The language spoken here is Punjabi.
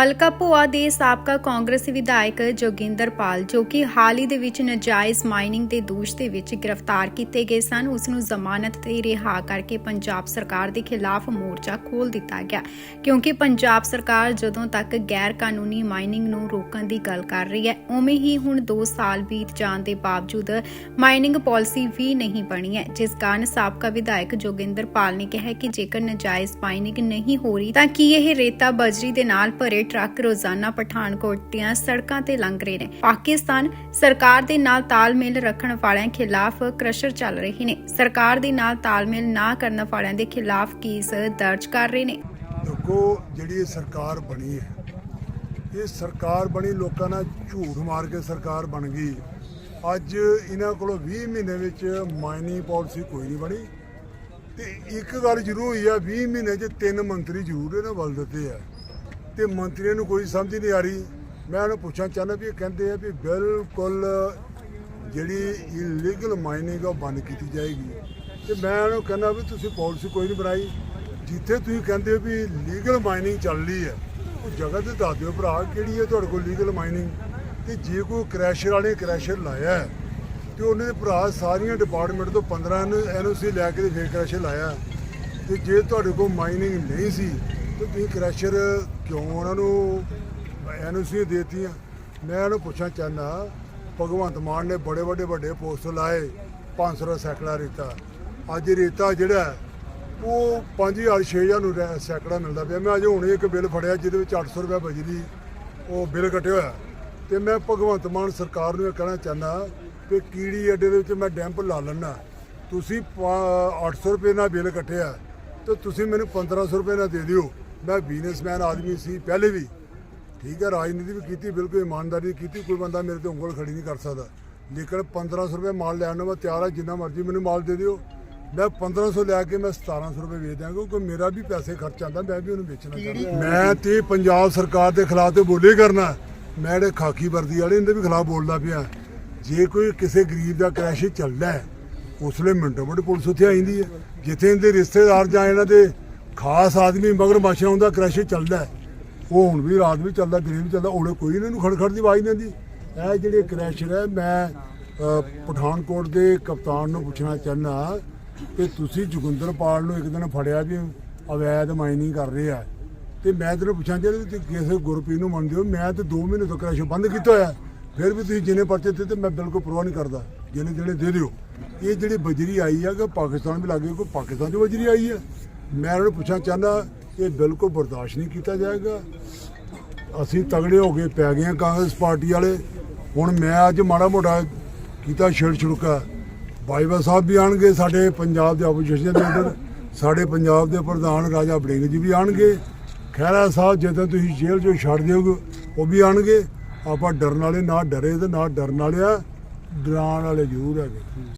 ਹਲਕਾ ਭੋਆ ਦੇ ਸਾਬਕਾ ਕਾਂਗਰਸੀ ਵਿਧਾਇਕ ਜੋਗਿੰਦਰ ਪਾਲ ਜੋ ਕਿ ਹਾਲ ਹੀ ਦੇ ਵਿੱਚ ਨਜਾਇਜ਼ ਮਾਈਨਿੰਗ ਦੇ ਦੋਸ਼ ਦੇ ਵਿੱਚ ਗ੍ਰਿਫਤਾਰ ਕੀਤੇ ਗਏ ਸਨ, ਉਸ ਨੂੰ ਜ਼ਮਾਨਤ ਤੇ ਰਿਹਾ ਕਰਕੇ ਪੰਜਾਬ ਸਰਕਾਰ ਦੇ ਖਿਲਾਫ ਮੋਰਚਾ ਖੋਲ ਦਿੱਤਾ ਗਿਆ। ਕਿਉਂਕਿ ਪੰਜਾਬ ਸਰਕਾਰ ਜਦੋਂ ਤੱਕ ਗੈਰ ਕਾਨੂੰਨੀ ਮਾਈਨਿੰਗ ਨੂੰ ਰੋਕਣ ਦੀ ਗੱਲ ਕਰ ਰਹੀ ਹੈ, ਉਵੇਂ ਹੀ ਹੁਣ 2 ਸਾਲ ਬੀਤ ਜਾਣ ਦੇ ਬਾਵਜੂਦ ਮਾਈਨਿੰਗ ਪਾਲਿਸੀ ਵੀ ਨਹੀਂ ਬਣੀ ਹੈ। ਜਿਸ ਕਾਰਨ ਸਾਬਕਾ ਵਿਧਾਇਕ ਜੋਗਿੰਦਰ ਪਾਲ ਨੇ ਕਿਹਾ ਕਿ ਜੇਕਰ ਨਜਾਇਜ਼ ਮਾਈਨਿੰਗ ਨਹੀਂ ਹੋ ਰਹੀ, ਤਾਂ ਕੀ ਇਹ ਰੇਤਾ ਬਜਰੀ ਦੇ ਨਾਲ ਭਰੇ ਟਰੱਕ ਰੋਜ਼ਾਨਾ ਪਠਾਨਕੋਟ ਦੀਆਂ ਸੜਕਾਂ ਤੇ ਲੰਘ ਰਹੇ ਨੇ। ਪਾਕਿਸਤਾਨ ਸਰਕਾਰ ਦੇ ਨਾਲ ਤਾਲਮੇਲ ਰੱਖਣ ਵਾਲਿਆਂ ਖਿਲਾਫ ਕ੍ਰਸ਼ਰ ਚੱਲ ਰਹੇ ਨੇ। ਸਰਕਾਰ ਦੇ ਨਾਲ ਤਾਲਮੇਲ ਨਾ ਕਰਨ ਵਾਲਿਆਂ ਦੇ ਖਿਲਾਫ ਕੇਸ ਦਰਜ ਕਰ ਰਹੇ ਨੇ। ਦੇਖੋ, ਜਿਹੜੀ ਸਰਕਾਰ ਬਣੀ ਹੈ, ਇਹ ਸਰਕਾਰ ਬਣੀ, ਲੋਕਾਂ ਨਾਲ ਝੂਠ ਮਾਰ ਕੇ ਸਰਕਾਰ ਬਣ ਗਈ। ਅੱਜ ਇਹਨਾਂ ਕੋਲੋਂ 20 ਮਹੀਨੇ ਵਿੱਚ ਮਾਈਨਿੰਗ ਪਾਲਿਸੀ ਕੋਈ ਨਹੀਂ ਬਣੀ। ਤੇ ਇੱਕ ਗੱਲ ਜ਼ਰੂਰ ਹੋਈ ਆ 20 ਮਹੀਨੇ 'ਚ ਤਿੰਨ ਮੰਤਰੀ ਜ਼ਰੂਰ ਇਹਨਾਂ ਬਦਲ ਦਿੱਤੇ ਆ। ਤੇ ਮੰਤਰੀਆਂ ਨੂੰ ਕੋਈ ਸਮਝ ਨਹੀਂ ਆ ਰਹੀ। ਮੈਂ ਉਹਨੂੰ ਪੁੱਛਣਾ ਚਾਹੁੰਦਾ ਵੀ ਇਹ ਕਹਿੰਦੇ ਆ ਵੀ ਬਿਲਕੁਲ ਜਿਹੜੀ ਇਲੀਗਲ ਮਾਈਨਿੰਗ ਉਹ ਬੰਦ ਕੀਤੀ ਜਾਏਗੀ। ਤੇ ਮੈਂ ਉਹਨੂੰ ਕਹਿੰਦਾ ਵੀ ਤੁਸੀਂ ਪਾਲਿਸੀ ਕੋਈ ਨਹੀਂ ਬਣਾਈ। ਜਿੱਥੇ ਤੁਸੀਂ ਕਹਿੰਦੇ ਹੋ ਵੀ ਲੀਗਲ ਮਾਈਨਿੰਗ ਚੱਲ ਰਹੀ ਹੈ ਉਹ ਜਗ੍ਹਾ ਤੇ ਦੱਸ ਦਿਓ ਭਰਾ ਕਿਹੜੀ ਹੈ ਤੁਹਾਡੇ ਕੋਲ ਲੀਗਲ ਮਾਈਨਿੰਗ ਤੇ ਜੇ ਕੋਈ ਕ੍ਰੈਸ਼ਰ ਵਾਲੇ ਕ੍ਰੈਸ਼ਰ ਲਾਇਆ ਹੈ, ਤੇ ਉਹਨੇ ਦੇ ਭਰਾ ਸਾਰੀਆਂ ਡਿਪਾਰਟਮੈਂਟ ਤੋਂ 15 ਐਨਓਸੀ ਲੈ ਕੇ ਤੇ ਫੇਰ ਕ੍ਰੈਸ਼ਰ ਲਾਇਆ ਤੇ ਜੇ ਤੁਹਾਡੇ ਕੋਲ ਮਾਈਨਿੰਗ ਨਹੀਂ ਸੀ ਤੇ ਤੁਸੀਂ ਕ੍ਰੈਸ਼ਰ ਕਿਉਂ ਉਹਨਾਂ ਨੂੰ ਐਨਓਸੀ ਦੇਤੀਆਂ? ਮੈਂ ਇਹਨੂੰ ਪੁੱਛਣਾ ਚਾਹੁੰਦਾ ਭਗਵੰਤ ਮਾਨ ਨੇ ਬੜੇ ਵੱਡੇ ਵੱਡੇ ਪੋਸਟਰ ਲਾਏ 500 ਦਾ ਸੈਕੜਾ ਰੇਤਾ। ਅੱਜ ਰੇਤਾ ਜਿਹੜਾ ਹੈ, ਉਹ 5000 6000 ਨੂੰ ਰੈ- ਸੈਕੜਾ ਮਿਲਦਾ ਪਿਆ। ਮੈਂ ਅੱਜ ਹੁਣੇ ਇੱਕ ਬਿੱਲ ਫੜਿਆ ਜਿਹਦੇ ਵਿੱਚ 800 ਰੁਪਏ ਬਿਜਲੀ ਉਹ ਬਿੱਲ ਕੱਟਿਆ ਹੋਇਆ। ਤੇ ਮੈਂ ਭਗਵੰਤ ਮਾਨ ਸਰਕਾਰ ਨੂੰ ਇਹ ਕਹਿਣਾ ਚਾਹੁੰਦਾ ਕਿ ਕੀੜੀ ਅੱਡੇ ਦੇ ਵਿੱਚ ਮੈਂ ਡੈਂਪ ਲਾ ਲੈਣਾ ਤੁਸੀਂ ਪਾ- 800 ਰੁਪਏ ਨਾਲ ਬਿੱਲ ਕੱਟਿਆ ਤੇ ਤੁਸੀਂ ਮੈਨੂੰ 1500 ਰੁਪਏ ਨਾਲ ਦੇ ਦਿਓ। ਮੈਂ ਬਿਜ਼ਨਸਮੈਨ ਆਦਮੀ ਸੀ ਪਹਿਲੇ ਵੀ। ਠੀਕ ਹੈ ਰਾਜਨੀਤੀ ਵੀ ਕੀਤੀ ਬਿਲਕੁਲ ਇਮਾਨਦਾਰੀ ਕੀਤੀ। ਕੋਈ ਬੰਦਾ ਮੇਰੇ ਤੇ ਉਂਗਲ ਖੜੀ ਨਹੀਂ ਕਰ ਸਕਦਾ। ਲੇਕਿਨ 1500 ਰੁਪਏ ਮਾਲ ਲੈਣ ਨੂੰ ਮੈਂ ਤਿਆਰ ਹਾਂ ਜਿੰਨਾ ਮਰਜ਼ੀ ਮੈਨੂੰ ਮਾਲ ਦੇ ਦਿਓ। ਮੈਂ 1500 ਲੈ ਕੇ ਮੈਂ 1700 ਰੁਪਏ ਵੇਚ ਦਿਆਂਗਾ ਕਿਉਂਕਿ ਮੇਰਾ ਵੀ ਪੈਸੇ ਖਰਚ ਆਉਂਦਾ ਮੈਂ ਵੀ ਉਹਨੂੰ ਵੇਚਣਾ ਚਾਹੁੰਦਾ। ਮੈਂ ਤੇ ਪੰਜਾਬ ਸਰਕਾਰ ਦੇ ਖਿਲਾਫ ਤੇ ਬੋਲੇ ਕਰਨਾ। ਮੈਂ ਜਿਹੜੇ ਖਾਕੀ ਵਰਦੀ ਵਾਲੇ ਇਹਦੇ ਵੀ ਖਿਲਾਫ ਬੋਲਦਾ ਪਿਆ। ਜੇ ਕੋਈ ਕਿਸੇ ਗਰੀਬ ਦਾ ਕ੍ਰੈਸ਼ ਚੱਲਦਾ ਹੈ ਉਸ ਵੇਲੇ ਮਿੰਟੋ ਮਿੰਟ ਪੁਲਿਸ ਉੱਥੇ ਆ ਜਾਂਦੀ ਹੈ। ਜਿੱਥੇ ਇਹਦੇ ਰਿਸ਼ਤੇਦਾਰ ਜਾਂ ਇਹਨਾਂ ਦੇ ਖਾਸ ਆਦਮੀ ਮਗਰ ਮਾਸ਼ਾ ਹੁੰਦਾ ਕ੍ਰੈਸ਼ ਚੱਲਦਾ ਉਹ ਹੁਣ ਵੀ ਰਾਤ ਵੀ ਚੱਲਦਾ, ਦਿਨ ਵੀ ਚੱਲਦਾ ਉਹਨੇ ਕੋਈ ਇਹਨਾਂ ਨੂੰ ਖੜਖੜ ਦੀ ਆਵਾਜ਼ ਨਹੀਂ ਆਉਂਦੀ। ਇਹ ਜਿਹੜੇ ਕ੍ਰੈਸ਼ਰ ਹੈ, ਮੈਂ ਪਠਾਨਕੋਟ ਦੇ ਕਪਤਾਨ ਨੂੰ ਪੁੱਛਣਾ ਚਾਹੁੰਦਾ ਕਿ ਤੁਸੀਂ ਜੋਗਿੰਦਰਪਾਲ ਨੂੰ ਇੱਕ ਦਿਨ ਫੜਿਆ ਵੀ ਅਵੈਧ ਮਾਈਨਿੰਗ ਕਰ ਰਹੇ ਆ ਤੇ ਮੈਂ ਤੈਨੂੰ ਪੁੱਛਾਂ ਜੇ ਤੁਸੀਂ ਕਿਸੇ ਗੁਰਪ੍ਰੀਤ ਨੂੰ ਮੰਨਦੇ ਹੋ? ਮੈਂ ਤੇ 2 ਮਹੀਨੇ ਤੋਂ ਕ੍ਰੈਸ਼ ਬੰਦ ਕੀਤਾ ਹੋਇਆ ਫਿਰ ਵੀ ਤੁਸੀਂ ਜਿੰਨੇ ਪਰਚੇ ਦਿੱਤੇ ਮੈਂ ਬਿਲਕੁਲ ਪ੍ਰਵਾਹ ਨਹੀਂ ਕਰਦਾ। ਜਿਹਨੇ ਜਿਹੜੇ ਦੇ ਦਿਓ। ਇਹ ਜਿਹੜੀ ਬਜਰੀ ਆਈ ਆ ਕਿ ਪਾਕਿਸਤਾਨ ਵੀ ਲੱਗੇ ਕੋਈ ਪਾਕਿਸਤਾਨ ਦੀ ਬਜਰੀ ਆਈ ਹੈ ਮੈਂ ਉਹਨਾਂ ਨੂੰ ਪੁੱਛਣਾ ਚਾਹੁੰਦਾ, ਇਹ ਬਿਲਕੁਲ ਬਰਦਾਸ਼ਤ ਨਹੀਂ ਕੀਤਾ ਜਾਏਗਾ। ਅਸੀਂ ਤਗੜੇ ਹੋ ਕੇ ਪੈ ਗਏ ਹਾਂ ਕਾਂਗਰਸ ਪਾਰਟੀ ਵਾਲੇ। ਹੁਣ ਮੈਂ ਅੱਜ ਮਾੜਾ ਮੋਟਾ ਕੀਤਾ ਛੇੜ ਛੁੜਕਾ। ਬਾਈਵਾ ਸਾਹਿਬ ਵੀ ਆਣਗੇ, ਸਾਡੇ ਪੰਜਾਬ ਦੇ ਆਪੋਜੀਸ਼ਨ ਦੇ ਲੀਡਰ ਸਾਡੇ ਪੰਜਾਬ ਦੇ ਪ੍ਰਧਾਨ ਰਾਜਾ ਬੜਿੰਗ ਜੀ ਵੀ ਆਣਗੇ। ਖਹਿਰਾ ਸਾਹਿਬ ਜਦੋਂ ਤੁਸੀਂ ਜੇਲ੍ਹ ਚੋਂ ਛੱਡ ਦਿਓਗੇ, ਉਹ ਵੀ ਆਣਗੇ। ਆਪਾਂ ਡਰਨ ਵਾਲੇ ਨਾ ਡਰੇ ਤੇ ਨਾ ਡਰਨ ਵਾਲੇ ਆ ਡਰਾਉਣ ਵਾਲੇ ਜ਼ਰੂਰ ਹੈਗੇ।